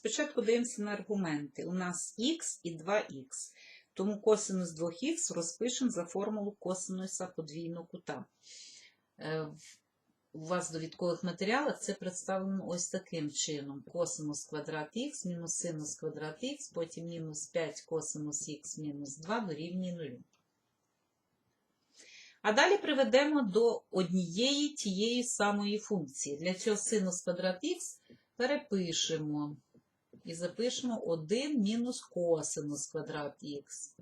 спочатку дивимося на аргументи. У нас х і 2х. Тому косинус 2х розпишемо за формулу косинуса подвійного кута. Е, У вас в довідкових матеріалах це представлено ось таким чином. Косинус квадрат х мінус синус квадрат х, потім мінус 5 косинус х мінус 2 дорівнює 0. А далі приведемо до однієї тієї самої функції. Для цього синус квадрат х перепишемо і запишемо 1 мінус косинус квадрат х.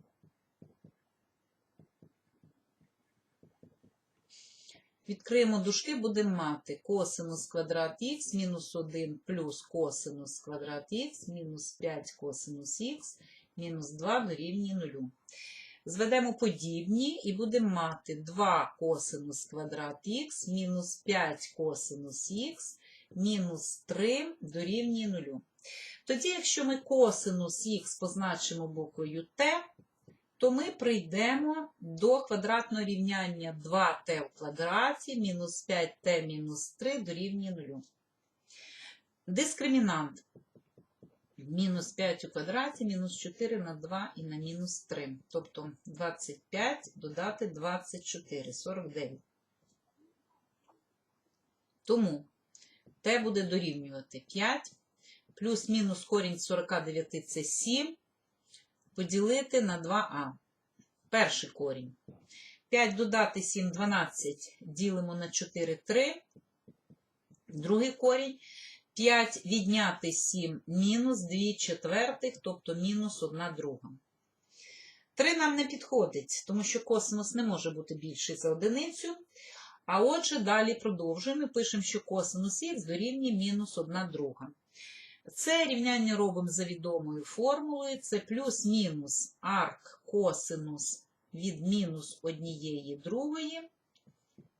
Відкриємо дужки, будемо мати косинус квадрат х мінус 1 плюс косинус квадрат х мінус 5 косинус х мінус 2 дорівнює 0. Зведемо подібні і будемо мати 2 косинус квадрат х мінус 5 косинус х мінус 3 дорівнює 0. Тоді, якщо ми косинус х позначимо буквою t, то ми прийдемо до квадратного рівняння 2t в квадраті мінус 5t мінус 3 дорівнює 0. Дискримінант мінус 5 у квадраті, мінус 4 на 2 і на мінус 3. Тобто 25 додати 24, 49. Тому t буде дорівнювати 5, плюс-мінус корінь 49 це 7, поділити на 2а. Перший корінь. 5 додати 7, 12, ділимо на 4, 3. Другий корінь. 5 відняти 7 мінус 2 четвертих, тобто мінус 1 друга. 3 нам не підходить, тому що косинус не може бути більший за одиницю. А отже, далі продовжуємо пишемо, що косинус х дорівнює мінус 1 друга. Це рівняння робимо за відомою формулою, це плюс-мінус арк косинус від мінус однієї другої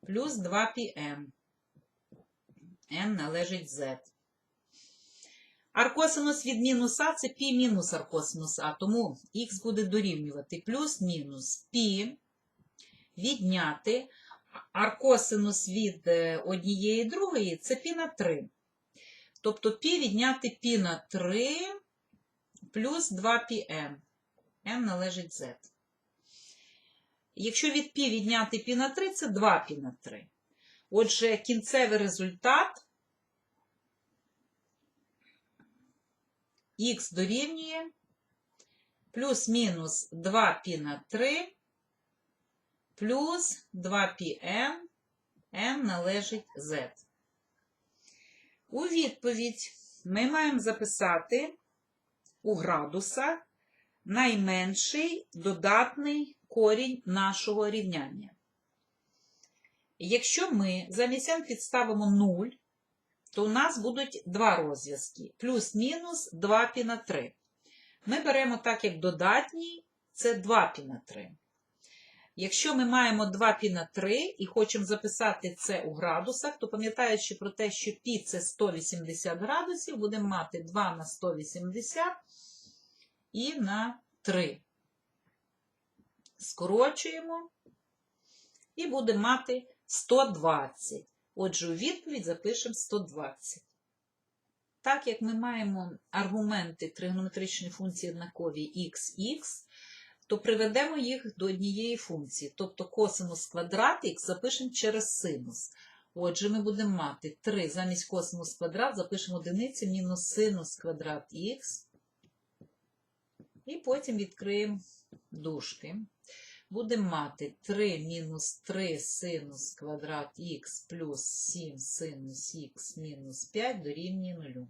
плюс 2 πm n належить z. Аркосинус від мінуса це пі мінус аркосинус А, тому х буде дорівнювати плюс мінус пі відняти аркосинус від е, однієї другої це піна 3. Тобто пі відняти піна 3 плюс 2 πm М належить Z. Якщо від пі відняти пі на 3, це 2 пі на 3. Отже, кінцевий результат х дорівнює плюс-мінус 2 пі на 3 плюс 2πn, n належить z. У відповідь ми маємо записати у градусах найменший додатний корінь нашого рівняння. Якщо ми замість n підставимо 0, то у нас будуть два розв'язки. Плюс-мінус 2 пі на 3. Ми беремо так, як додатній, це 2 пі на 3. Якщо ми маємо 2 пі на 3 і хочемо записати це у градусах, то пам'ятаючи про те, що пі це 180 градусів, будемо мати 2 на 180 і на 3. Скорочуємо і будемо мати 120. Отже, у відповідь запишемо 120. Так як ми маємо аргументи тригонометричної функції однакові xx, то приведемо їх до однієї функції. Тобто косинус квадрат х запишемо через синус. Отже, ми будемо мати 3 замість косинус квадрат запишемо одиниці мінус синус квадрат х. І потім відкриємо дужки будемо мати 3 мінус 3 синус квадрат х плюс 7 синус х мінус 5 дорівнює 0.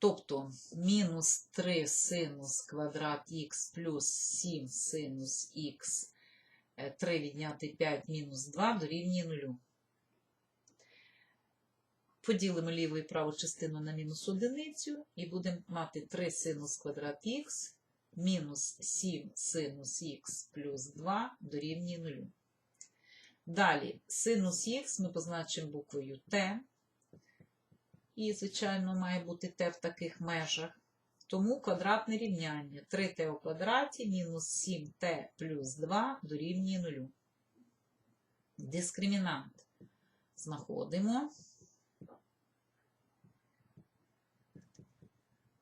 Тобто мінус 3 синус квадрат х плюс 7 синус х 3 відняти 5 мінус 2 дорівнює 0. Поділимо ліву і праву частину на мінус одиницю і будемо мати 3 синус квадрат х мінус 7 синус х плюс 2 дорівнює 0. Далі синус х ми позначимо буквою t. І, звичайно, має бути t в таких межах. Тому квадратне рівняння 3t у квадраті мінус 7t плюс 2 дорівнює 0. Дискримінант знаходимо.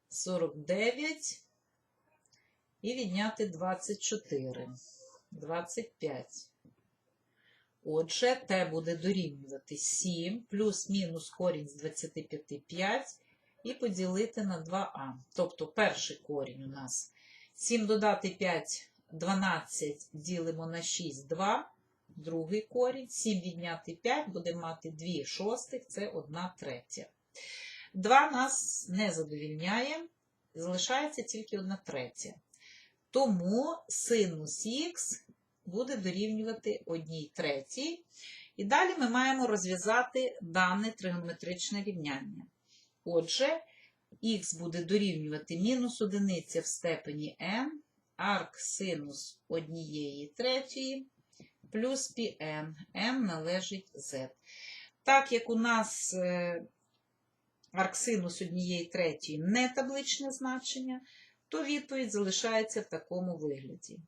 49 і відняти 24. 25. Отже, те буде дорівнювати 7 плюс-мінус корінь з 25 5 і поділити на 2а. Тобто перший корінь у нас 7 додати 5 12 ділимо на 6 2. Другий корінь 7 відняти 5 будемо мати 2 шостих, це 1 третя. 2 нас не задовільняє, залишається тільки 1 третя. Тому синус х буде дорівнювати 1 третій. І далі ми маємо розв'язати дане тригонометричне рівняння. Отже, х буде дорівнювати мінус одиниця в степені n, арк синус 1 третьої, плюс πn, n належить z. Так як у нас е, арксинус 1 третьої не табличне значення, то відповідь залишається в такому вигляді.